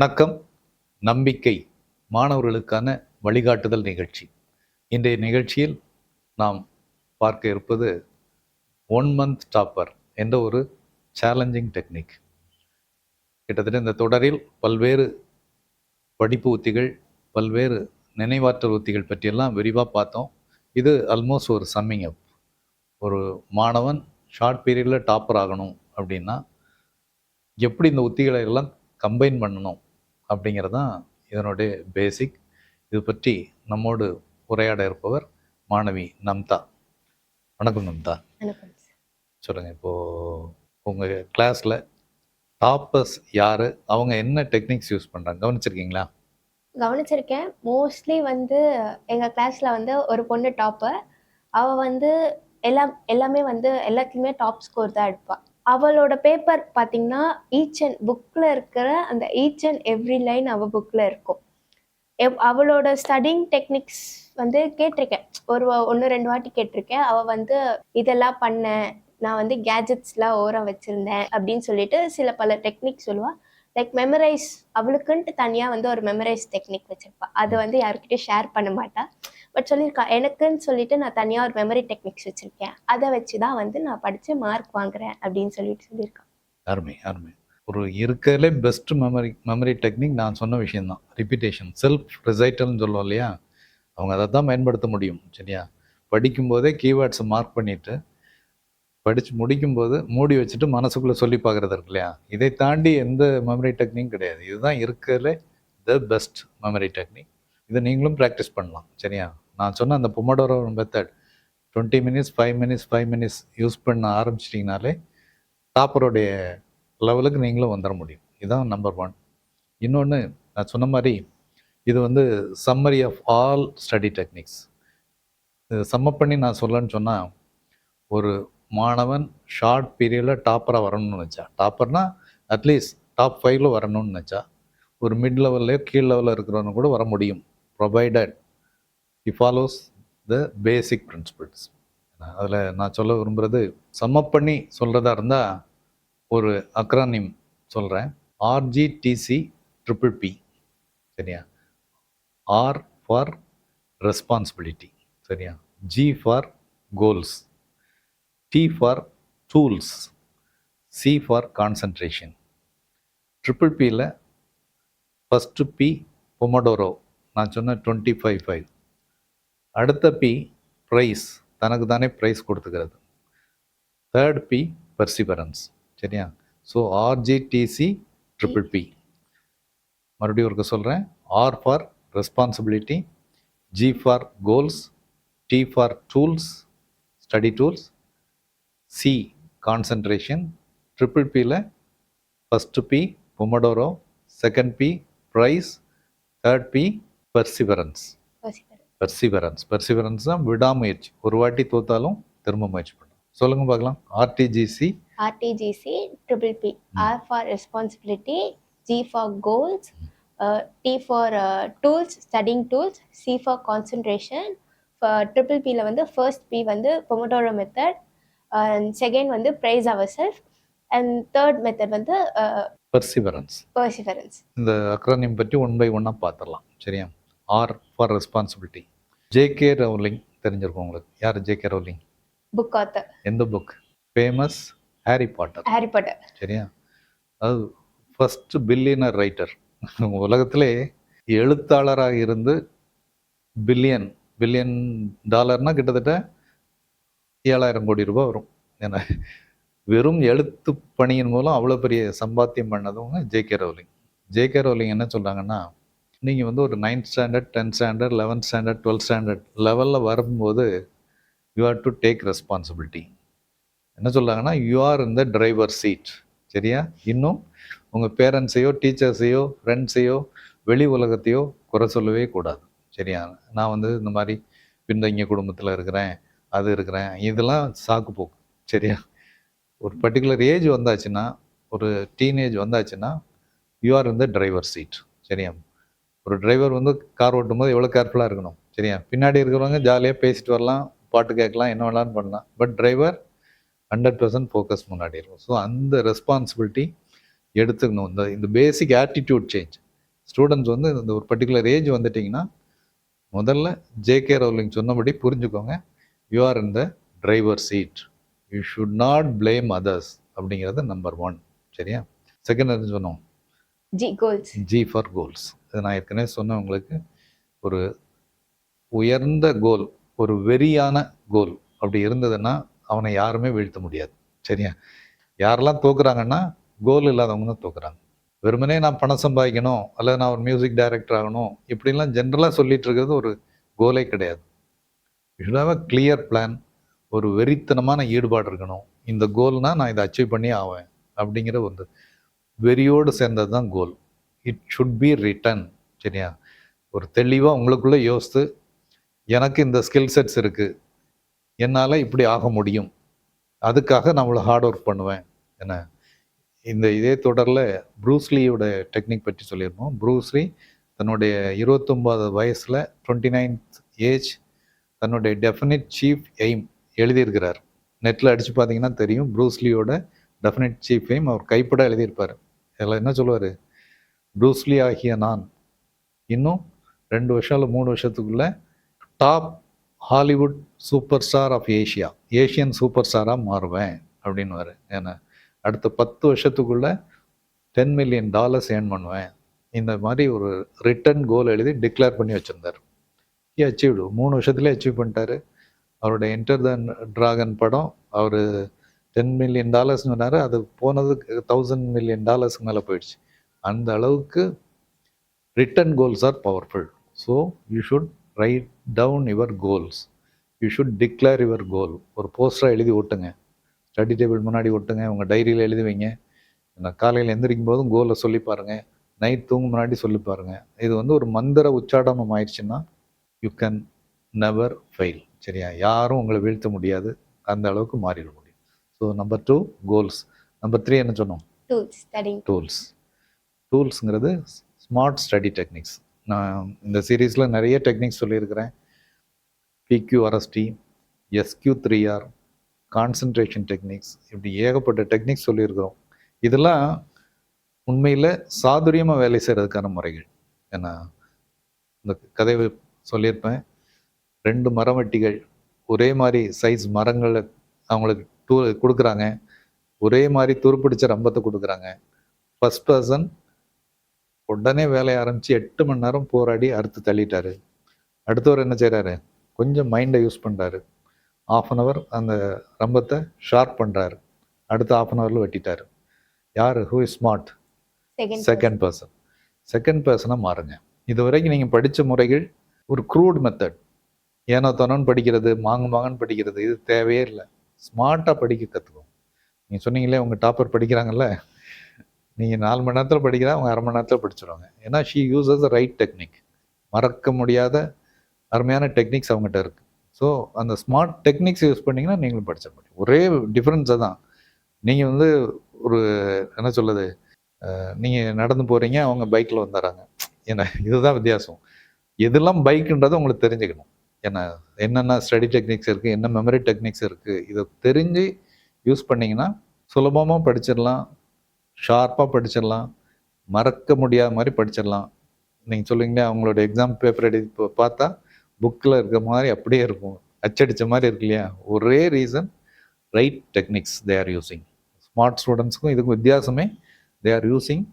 வணக்கம். நம்பிக்கை மாணவர்களுக்கான வழிகாட்டுதல் நிகழ்ச்சி. இன்றைய நிகழ்ச்சியில் நாம் பார்க்க இருப்பது ஒன் மந்த் டாப்பர் என்ற ஒரு சேலஞ்சிங் டெக்னிக் கிட்டத்தட்ட இந்த தொடரில் பல்வேறு படிப்பு உத்திகள் பல்வேறு நினைவாற்றல் உத்திகள் பற்றியெல்லாம் விரிவாக பார்த்தோம். இது ஆல்மோஸ்ட் ஒரு சம்மிங் அப் ஒரு மாணவன் ஷார்ட் பீரியடில் டாப்பர் ஆகணும் அப்படின்னா எப்படி இந்த உத்திகளை எல்லாம் கம்பைன் பண்ணணும்? அப்படிங்கிறது தான் இதனுடைய பேசிக் இது பற்றி நம்மோடு உரையாட இருப்பவர் மாணவி நம்தா. வணக்கம் நம்தா. சொல்லுங்கள் இப்போது உங்கள் கிளாஸில் டாப்பர்ஸ் யார்? அவங்க என்ன டெக்னிக்ஸ் யூஸ் பண்ணுறாங்க கவனிச்சிருக்கீங்களா? கவனிச்சிருக்கேன். மோஸ்ட்லி வந்து எங்கள் கிளாஸில் வந்து ஒரு பொண்ணு டாப்பர் அவள் வந்து எல்லாம் எல்லாமே வந்து எல்லாத்துலேயுமே டாப் ஸ்கோர் தான் எடுப்பாள் அவளோட பேப்பர் பார்த்தீங்கன்னா ஈச் அண்ட் புக்கில் இருக்கிற அந்த ஈச் அண்ட் எவ்ரி லைன் அவள் புக்கில் இருக்கும். எவ் அவளோட ஸ்டடிங் டெக்னிக்ஸ் வந்து கேட்டிருக்கேன். ஒரு ஒன்று ரெண்டு வாட்டி கேட்டிருக்கேன். அவள் வந்து இதெல்லாம் பண்ணேன் நான் வந்து கேஜெட்ஸ்லாம் ஓரம் வச்சுருந்தேன் அப்படின்னு சொல்லிட்டு சில பல டெக்னிக் சொல்லுவாள் லைக் மெமரைஸ் அவளுக்குன்ட்டு தனியாக வந்து ஒரு மெமரைஸ் டெக்னிக் வச்சுருப்பாள் அது வந்து யாருக்கிட்டே ஷேர் பண்ண மாட்டாள் பட் சொல்லியிருக்கா எனக்குன்னு சொல்லிட்டு நான் தனியாக ஒரு மெமரி டெக்னிக்ஸ் வச்சுருக்கேன். அதை வச்சு தான் வந்து நான் படித்து மார்க் வாங்குறேன் அப்படின்னு சொல்லிட்டு சொல்லியிருக்கான் அருமை அருமை. ஒரு இருக்கிறதுலே பெஸ்ட் மெமரி மெமரி டெக்னிக் நான் சொன்ன விஷயம்தான். ரிப்பீட்டேஷன் செல்ஃப் ரிசைட்டல்னு சொல்லுவோம் இல்லையா? அவங்க அதை தான் பயன்படுத்த முடியும் சரியா? படிக்கும்போதே கீவேர்ட்ஸை மார்க் பண்ணிவிட்டு படித்து முடிக்கும்போது மூடி வச்சுட்டு மனசுக்குள்ளே சொல்லி பார்க்குறது இருக்கு இல்லையா? இதை தாண்டி எந்த மெமரி டெக்னிக் கிடையாது. இதுதான் இருக்கிறதுலே த பெஸ்ட் மெமரி டெக்னிக் இதை நீங்களும் ப்ராக்டிஸ் பண்ணலாம் சரியா? நான் சொன்ன அந்த pomodoro method twenty minutes five minutes five minutes use பண்ண ஆரம்பிச்சிட்டிங்கனாலே டாப்பருடைய லெவலுக்கு நீங்களும் வந்துட முடியும். இதுதான் நம்பர் ஒன் இன்னொன்று நான் சொன்ன மாதிரி இது வந்து summary of all study techniques இது சம்மப் பண்ணி நான் சொல்லன்னு சொன்னால் ஒரு மாணவன் ஷார்ட் பீரியடில் டாப்பராக வரணும்னு நினச்சா டாப்பர்னா அட்லீஸ்ட் டாப் ஃபைவ்ல வரணும்னு நினச்சா ஒரு மிட் லெவல்லையோ கீழ் லெவலில் இருக்கிறவங்க கூட வர முடியும். Provided he follows the basic principles அதில் நான் சொல்ல விரும்புகிறது சம்மப் பண்ணி சொல்கிறதா இருந்தால் ஒரு அக்ரானிம் சொல்கிறேன் ஆர்ஜிடிசி ட்ரிபிள் பி சரியா? ஆர் ஃபார் ரெஸ்பான்சிபிலிட்டி சரியா? G for goals T for tools C for concentration triple பியில் ஃபஸ்ட்டு பி பொமடோரோ நான் சொன்ன டுவெண்ட்டி ஃபைவ் ஃபைவ் அடுத்த பி ப்ரைஸ் தனக்கு தானே ப்ரைஸ் கொடுத்துக்கிறது. தேர்ட் பி பர்சிபரன்ஸ் சரியா? ஸோ ஆர்ஜிடிசி ட்ரிபிள் பி மறுபடியும் ஒருக்க சொல்கிறேன் R for responsibility G for goals T for tools study tools C concentration triple பியில் first P pomodoro second P prize third P perseverance. Perseverance perseverance தான் விடாமுயற்சி. ஒரு வாட்டி தோத்தாலும் திரும்ப முயற்சி பண்ணணும் சொல்லுங்க பார்க்கலாம். RTGC RTGC triple P R for responsibility G for goals T for tools studying tools C for concentration triple பியில் வந்து ஃபர்ஸ்ட் பி வந்து பொமட்டோரோ மெத்தட் செகண்ட் வந்து prize your self and third method வந்து பர்சிவரன்ஸ் பர்சிஃபரன்ஸ் இந்த acronym பற்றி one by ஒன்னாக பார்த்துடலாம். சரியா? R for responsibility JK Rowling தெரிஞ்சிருக்கும் உங்களுக்கு. யார் ஜேகே ரவுலிங் புக் ஆத்தர் எந்த book famous Harry Potter Harry Potter சரியா? அது ஃபர்ஸ்ட் பில்லியனர் ரைட்டர் உலகத்திலே எழுத்தாளராக இருந்து பில்லியன் பில்லியன் டாலர்னா கிட்டத்தட்ட ஏழாயிரம் கோடி ரூபாய் வரும். ஏன்னா வெறும் எழுத்து பணியின் மூலம் அவ்வளோ பெரிய சம்பாத்தியம் பண்ணதவங்க ஜேகே ரவுலிங் ஜேகே ரவுலிங் என்ன சொல்கிறாங்கன்னா நீங்கள் வந்து ஒரு ninth standard tenth standard eleventh standard twelfth standard லெவலில் வரும்போது you are to take responsibility என்ன சொல்கிறாங்கன்னா யூ ஆர் இந்த டிரைவர் சீட் சரியா? இன்னும் உங்கள் பேரண்ட்ஸையோ டீச்சர்ஸையோ ஃப்ரெண்ட்ஸையோ வெளி உலகத்தையோ குறை சொல்லவே கூடாது. சரியா? நான் வந்து இந்த மாதிரி பின்தங்கிய குடும்பத்தில் இருக்கிறேன் அது இருக்கிறேன் இதெல்லாம் சாக்கு போக்கு சரியா? ஒரு பர்டிகுலர் ஏஜ் வந்தாச்சுன்னா ஒரு டீனேஜ் வந்தாச்சுன்னா யூ ஆர் இந்த டிரைவர் சீட் சரியா? ஒரு டிரைவர் வந்து கார் ஓட்டும்போது எவ்வளோ கேர்ஃபுல்லாக இருக்கணும் சரியா? பின்னாடி இருக்கிறவங்க ஜாலியாக பேசிட்டு வரலாம் பாட்டு கேட்கலாம் என்ன வேணாலும் பண்ணலாம். But driver hundred percent focus முன்னாடி இருக்கும் ஸோ அந்த ரெஸ்பான்சிபிலிட்டி எடுத்துக்கணும். இந்த இந்த பேசிக் ஆட்டிடியூட் சேஞ்ச் ஸ்டூடெண்ட்ஸ் வந்து இந்த ஒரு பர்டிகுலர் ஏஜ் வந்துட்டிங்கன்னா முதல்ல ஜேகே ரவுலிங் சொன்னபடி புரிஞ்சுக்கோங்க. You are in the driver seat you should not blame others அப்படிங்கிறது நம்பர் ஒன் சரியா? செகண்ட் சொன்னோம்? G goals G for goals இது நான் ஏற்கனவே சொன்னேன் உங்களுக்கு. ஒரு உயர்ந்த கோல் ஒரு வெறியான கோல் அப்படி இருந்ததுன்னா அவனை யாருமே வீழ்த்த முடியாது. சரியா? யாரெல்லாம் தோக்குறாங்கன்னா கோல் இல்லாதவங்க தான் தோக்குறாங்க. வெறுமனே நான் பணம் சம்பாதிக்கணும் அல்லது நான் ஒரு மியூசிக் டைரக்டர் ஆகணும் இப்படிலாம் ஜென்ரலாக சொல்லிட்டு இருக்கிறது ஒரு கோலே கிடையாது. யூ கிளியர் பிளான் ஒரு வெறித்தனமான ஈடுபாடு இருக்கணும். இந்த கோல்னால் நான் இதை அச்சீவ் பண்ணி ஆவேன் அப்படிங்கிற ஒரு வெறியோடு சேர்ந்தது தான் goal it should be written சரியா? ஒரு தெளிவாக உங்களுக்குள்ளே யோசித்து எனக்கு இந்த ஸ்கில் செட்ஸ் இருக்குது என்னால் இப்படி ஆக முடியும் அதுக்காக நான் ஹார்ட் ஒர்க் பண்ணுவேன் என்ன? இந்த இதே தொடரில் ப்ரூஸ்லியோட டெக்னிக் பற்றி சொல்லியிருந்தோம். ப்ரூஸ்லி தன்னுடைய இருபத்தொம்போது வயசில் டுவெண்ட்டி நைன்த் ஏஜ் தன்னுடைய டெஃபினிட் சீஃப் எய்ம் எழுதியிருக்கிறார். நெட்டில் அடித்து பார்த்தீங்கன்னா தெரியும் ப்ரூஸ்லியோட டெஃபினிட் சீஃப் எய்ம் அவர் கைப்பட எழுதியிருப்பார். இதில் என்ன சொல்லுவார்? ப்ரூஸ்லி ஆகிய நான். இன்னும் ரெண்டு வருஷம் இல்லை மூணு வருஷத்துக்குள்ளே top Hollywood super star of Asia Asian super ஸ்டாராக மாறுவேன் அப்படின்னுவார். ஏன்னா அடுத்த பத்து வருஷத்துக்குள்ளே டென் மில்லியன் டாலர்ஸ் ஏர்ன் பண்ணுவேன். இந்த மாதிரி ஒரு ரிட்டன் கோல் எழுதி டிக்ளேர் பண்ணி வச்சுருந்தார். ஹி அச்சீவ்டு மூணு வருஷத்துலேயே அச்சீவ் பண்ணிட்டாரு. அவரோட என்டர் த ட்ராகன் படம் அவர் டென் மில்லியன் டாலர்ஸ்னு சொன்னார். அது போனது தௌசண்ட் மில்லியன் டாலர்ஸ்க்கு மேலே போயிடுச்சு. அந்த அளவுக்கு written goals are powerful so you should write down your goals you should declare your goal ஒரு போஸ்டராக எழுதி ஒட்டுங்க. ஸ்டடி டேபிள் முன்னாடி ஒட்டுங்க. உங்கள் டைரியில் எழுதி வைங்க. நான் காலையில் எந்திரிக்கும் போதும் கோலை சொல்லி பாருங்க. நைட் தூங்கும் முன்னாடி சொல்லி பாருங்க. இது வந்து ஒரு மந்திர உச்சாடனம் ஆயிடுச்சுன்னா யூ கேன் நெவர் ஃபெயில் சரியா? யாரும் உங்களை வீழ்த்த முடியாது. அந்த அளவுக்கு மாறிட முடியும். So number two goals number three என்ன சொன்னோம்? டூல்ஸ் டூல்ஸ் டூல்ஸுங்கிறது ஸ்மார்ட் ஸ்டடி டெக்னிக்ஸ். நான் இந்த சீரீஸில் நிறைய டெக்னிக்ஸ் சொல்லியிருக்கிறேன். PQRST SQ three R concentration techniques இப்படி ஏகப்பட்ட டெக்னிக்ஸ் சொல்லியிருக்கிறோம். இதெல்லாம் உண்மையில் சாதுரியமாக வேலை செய்கிறதுக்கான முறைகள். ஏன்னா இந்த கதையை சொல்லியிருப்பேன். ரெண்டு மரவட்டிகள் ஒரே மாதிரி சைஸ் மரங்களை அவங்களுக்கு டூ கொடுக்குறாங்க. ஒரே மாதிரி துருப்பிடிச்ச ரம்பத்தை கொடுக்குறாங்க. ஃபஸ்ட் பர்சன் உடனே வேலையை ஆரம்பித்து எட்டு மணி நேரம் போராடி அறுத்து தள்ளிட்டாரு. அடுத்தவர் என்ன செய்கிறாரு கொஞ்சம் மைண்டை யூஸ் பண்ணுறாரு ஆஃப் அன் ஹவர் அந்த ரம்பத்தை ஷார்ப் பண்ணுறாரு அடுத்த ஆஃப் அன் ஹவரில் வெட்டிட்டாரு. யார்? Who is smart second person second பர்சனாக மாறுங்க. இது வரைக்கும் நீங்கள் படித்த முறைகள் ஒரு க்ரூட் மெத்தட் ஏனோ தனோன்னு படிக்கிறது மாங்கு மாங்கன்னு படிக்கிறது இது தேவையே இல்லை. ஸ்மார்ட்டாக படிக்க கற்றுக்கும் நீங்கள் சொன்னீங்களே உங்கள் டாப்பர் படிக்கிறாங்கல்ல? நீங்கள் நாலு மணி நேரத்தில் படிக்கிறா அவங்க அரை மணி நேரத்தில் படிச்சிடுவாங்க ஏன்னா ஷீ யூஸஸ் ரைட் டெக்னிக் மறக்க முடியாத அருமையான டெக்னிக்ஸ் அவங்ககிட்ட இருக்குது ஸோ அந்த ஸ்மார்ட் டெக்னிக்ஸ் யூஸ் பண்ணிங்கன்னா நீங்களும் படிச்சிட முடியும் ஒரே டிஃப்ரென்ஸை தான் நீங்கள் வந்து ஒரு என்ன சொல்லுது நீங்கள் நடந்து போகிறீங்க அவங்க பைக்கில் வந்துடுறாங்க ஏன்னா இதுதான் வித்தியாசம். எதெல்லாம் பைக்குன்றதை உங்களுக்கு தெரிஞ்சுக்கணும். ஏன்னா என்னென்ன ஸ்டடி டெக்னிக்ஸ் இருக்குது என்ன மெமரி டெக்னிக்ஸ் இருக்குது இதை தெரிஞ்சு யூஸ் பண்ணிங்கன்னா சுலபமாக படிச்சிடலாம் ஷார்ப்பாக படிச்சிடலாம். மறக்க முடியாத மாதிரி படிச்சிடலாம். நீங்கள் சொல்லுவீங்களே அவங்களோட எக்ஸாம் பேப்பர் எடுத்து பா- பார்த்தா புக்கில் இருக்க மாதிரி அப்படியே இருக்கும். அச்சடித்த மாதிரி இருக்கு இல்லையா? ஒரே reason right techniques they are using smart ஸ்டூடெண்ட்ஸ்க்கும் இதுக்கும் வித்தியாசமே they are using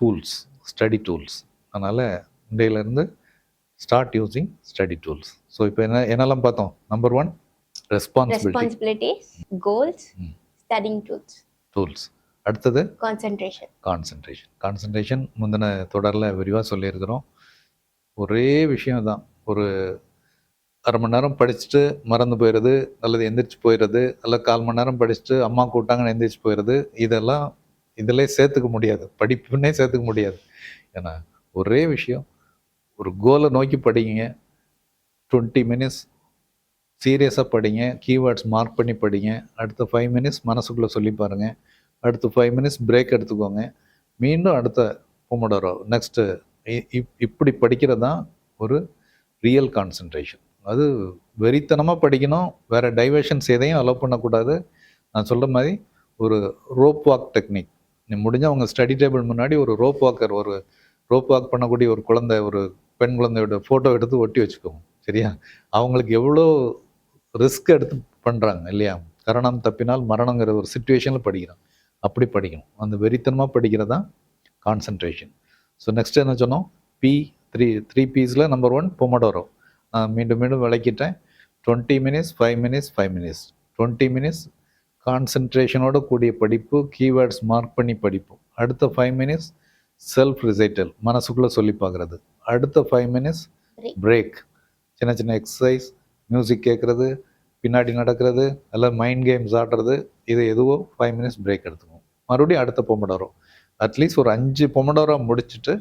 tools study tools அதனால் இன்றையிலேருந்து start using study tools so இப்போ என்ன என்னெல்லாம் பார்த்தோம்? Number one responsibility goals. Studying tools tools அடுத்தது? கான்சென்ட்ரேஷன் கான்சன்ட்ரேஷன் கான்சன்ட்ரேஷன் முந்தின தொடரில் விரிவாக சொல்லியிருக்கிறோம். ஒரே விஷயம் தான் ஒரு அரை மணி நேரம் படிச்சுட்டு மறந்து போயிடுது அல்லது எந்திரிச்சு போயிடுது அல்ல கால் மணி நேரம் படிச்சுட்டு அம்மா கூட்டாங்கன்னு எந்திரிச்சு போயிடுது இதெல்லாம் இதிலே சேர்த்துக்க முடியாது. படிப்புன்னே சேர்த்துக்க முடியாது. ஏன்னா ஒரே விஷயம். ஒரு கோலை நோக்கி படிங்க. டுவெண்ட்டி மினிட்ஸ் சீரியஸாக படிங்க. கீவேர்ட்ஸ் மார்க் பண்ணி படிங்க. அடுத்த ஃபைவ் மினிட்ஸ் மனசுக்குள்ளே சொல்லி பாருங்க. அடுத்து ஃபைவ் மினிட்ஸ் பிரேக் எடுத்துக்கோங்க. மீண்டும் அடுத்த பொமடோரோ நெக்ஸ்ட்டு இப்படி படிக்கிறது தான் ஒரு ரியல் கான்சன்ட்ரேஷன் அது வெறித்தனமாக படிக்கணும். வேறு டைவர்ஷன்ஸ் எதையும் அலோவ் பண்ணக்கூடாது. நான் சொல்கிற மாதிரி ஒரு ரோப் வாக் டெக்னிக் நீ முடிஞ்சால் உங்கள் ஸ்டடி டேபிள் முன்னாடி ஒரு ரோப் வாக்கர் ஒரு ரோப் வாக் பண்ணக்கூடிய ஒரு குழந்தை ஒரு பெண் குழந்தையோட ஃபோட்டோ எடுத்து ஒட்டி வச்சுக்கோங்க. சரியா? அவங்களுக்கு எவ்வளோ ரிஸ்க் எடுத்து பண்ணுறாங்க இல்லையா? கரணம் தப்பினால் மரணங்கிற ஒரு சுச்சுவேஷனில் படிக்கிறான். அப்படி படிக்கணும். அந்த வெறித்தனமாக படிக்கிறது? தான் கான்சன்ட்ரேஷன் ஸோ நெக்ஸ்ட் என்ன சொன்னோம்? பி த்ரீ த்ரீ பீஸில் நம்பர் ஒன் பொமடோரோ நான் மீண்டும் மீண்டும் விளக்கிட்டேன். Twenty minutes five minutes five minutes twenty minutes கான்சன்ட்ரேஷனோட கூடிய படிப்பு கீவேர்ட்ஸ் மார்க் பண்ணி படிப்பு அடுத்த ஃபைவ் மினிட்ஸ் செல்ஃப் ரிசைட்டல் மனசுக்குள்ளே சொல்லி பார்க்குறது. அடுத்த ஃபைவ் மினிட்ஸ். பிரேக் சின்ன சின்ன எக்ஸசைஸ் மியூசிக் கேட்குறது பின்னாடி நடக்கிறது எல்லாம் மைண்ட் கேம்ஸ் ஆடுறது இது எதுவோ ஃபைவ் மினிட்ஸ் பிரேக் எடுத்துக்கும் மறுபடியும் அடுத்த பொமடோரோ அட்லீஸ்ட் ஒரு அஞ்சு பொமடோரோ முடிச்சுட்டு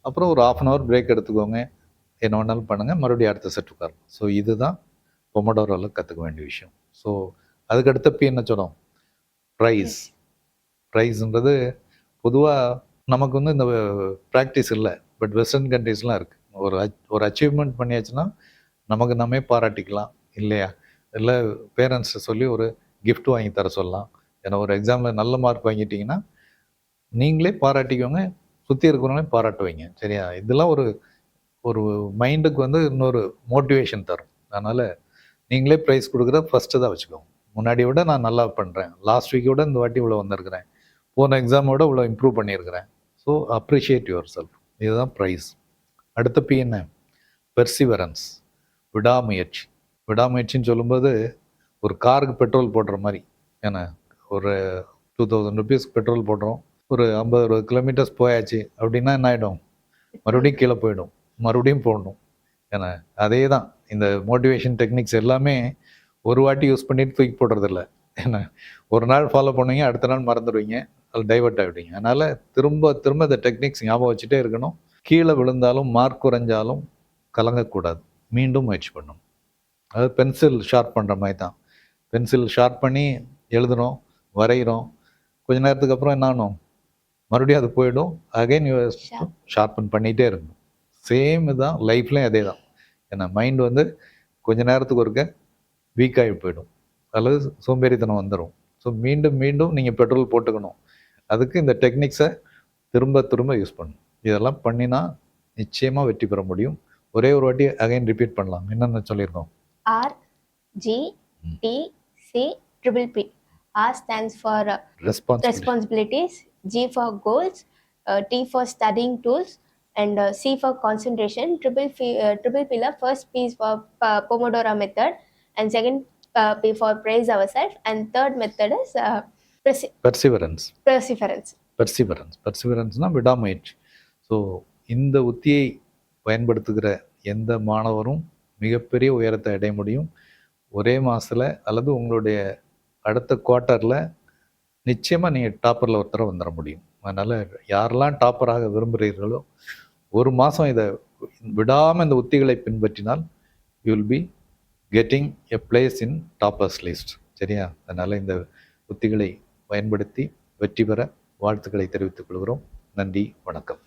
அப்புறம் ஒரு ஆஃப் அன் ஹவர் பிரேக் எடுத்துக்கோங்க. என்ன வேணாலும் பண்ணுங்கள் மறுபடியும் அடுத்த செட் உட்காரும் ஸோ இதுதான் பொமடோரோவில் கற்றுக்க வேண்டிய விஷயம். ஸோ அதுக்கடுத்த பி என்ன சொன்னோம் ப்ரைஸ் ப்ரைஸ்ன்றது பொதுவாக நமக்கு வந்து இந்த ப்ராக்டிஸ் இல்லை. பட் வெஸ்டர்ன் கண்ட்ரீஸ்லாம் இருக்குது ஒரு ach- ஒரு அச்சீவ்மெண்ட் பண்ணியாச்சுன்னா நமக்கு நாமே பாராட்டிக்கலாம். இல்லையா? இல்லை பேரண்ட்ஸை சொல்லி ஒரு gift வாங்கி தர சொல்லலாம். ஏன்னா ஒரு எக்ஸாமில் நல்ல மார்க் வாங்கிட்டீங்கன்னா நீங்களே பாராட்டிக்கோங்க சுற்றி இருக்கிறவங்களையும் பாராட்டுவீங்க. சரியா? இதெல்லாம் ஒரு ஒரு மைண்டுக்கு வந்து இன்னொரு மோட்டிவேஷன் தரும். அதனால் நீங்களே ப்ரைஸ் கொடுக்குறத ஃபஸ்ட்டு தான் வச்சுக்கோங்க. முன்னாடி விட நான் நல்லா பண்ணுறேன் லாஸ்ட் வீக்கோட இந்த வாட்டி இவ்வளோ வந்திருக்கிறேன். போன எக்ஸாமோட இவ்வளோ இம்ப்ரூவ் பண்ணியிருக்கிறேன். ஸோ அப்ரிஷியேட் யுவர் செல்ஃப் இதுதான் ப்ரைஸ் அடுத்த பி என்ன? பெர்சிவரன்ஸ் விடாமுயற்சி. விடாமுயற்சின்னு சொல்லும்போது ஒரு காருக்கு பெட்ரோல் போடுற மாதிரி. ஏன்னா ஒரு டூ தௌசண்ட் ருபீஸ் பெட்ரோல் போடுறோம். ஒரு ஐம்பது அறுபது கிலோமீட்டர்ஸ் போயாச்சு அப்படின்னா என்ன ஆகிடும் மறுபடியும் கீழே போயிடும். மறுபடியும் போடணும். ஏன்னா அதே தான் இந்த மோட்டிவேஷன் டெக்னிக்ஸ் எல்லாமே ஒரு வாட்டி யூஸ் பண்ணிட்டு தூக்கி போடுறதில்ல. ஏன்னா ஒரு நாள் ஃபாலோ பண்ணுவீங்க அடுத்த நாள் மறந்துடுவீங்க. அது டைவர்ட் ஆகிடுவீங்க அதனால் திரும்ப திரும்ப இந்த டெக்னிக்ஸ் ஞாபகம் வச்சுட்டே இருக்கணும். கீழே விழுந்தாலும் மார்க் குறைஞ்சாலும் கலங்கக்கூடாது. மீண்டும் முயற்சி பண்ணணும். அது பென்சில் ஷார்ப் பண்ணுற மாதிரி தான் பென்சில் ஷார்ப் பண்ணி எழுதுகிறோம் வரைகிறோம். கொஞ்ச நேரத்துக்கு அப்புறம் என்ன ஆகணும் மறுபடியும் அது போயிடும். அகைன். ஷார்ப்பன் பண்ணிகிட்டே இருக்கணும். சேம் தான் லைஃப்லேயும் அதே தான். ஏன்னா மைண்ட் வந்து கொஞ்ச நேரத்துக்கு ஒருக்க வீக் ஆகி போயிடும். அல்லது சோம்பேறித்தனம் வந்துடும் ஸோ மீண்டும் மீண்டும் நீங்கள் பெட்ரோல் போட்டுக்கணும். அதுக்கு இந்த டெக்னிக்ஸை திரும்ப திரும்ப யூஸ் பண்ணணும். இதெல்லாம் பண்ணினா நிச்சயமாக வெற்றி பெற முடியும். ஒரே ஒரு வாட்டி அகைன் ரிப்பீட் பண்ணலாம். என்னென்ன சொல்லியிருக்கோம்? R G T C triple P. R stands for uh, responsibility responsibilities, G for goals, uh, T for studying tools, and uh, C for concentration. Triple P, uh, triple pillar. First P is for uh, Pomodoro method, and second uh, P for praise ourselves, and third method is uh, perse- perseverance perseverance. Perseverance பெர்சிவரன்ஸ்னால் விடாமுயற்சி so இந்த உத்தியை பயன்படுத்துகிற எந்த மாணவரும் மிகப்பெரிய உயரத்தை அடைய முடியும் ஒரே மாதத்தில் அல்லது உங்களுடைய அடுத்த குவார்ட்டரில் நிச்சயமாக நீங்கள் டாப்பரில் ஒருத்தர வந்துட முடியும். அதனால் யாரெல்லாம் டாப்பராக விரும்புகிறீர்களோ ஒரு மாதம் இதை விடாமல் இந்த உத்திகளை பின்பற்றினால் you will be getting a place in toppers list சரியா? அதனால் இந்த உத்திகளை பயன்படுத்தி வெற்றி பெற வாழ்த்துக்களை தெரிவித்துக் கொள்கிறோம். நன்றி வணக்கம்.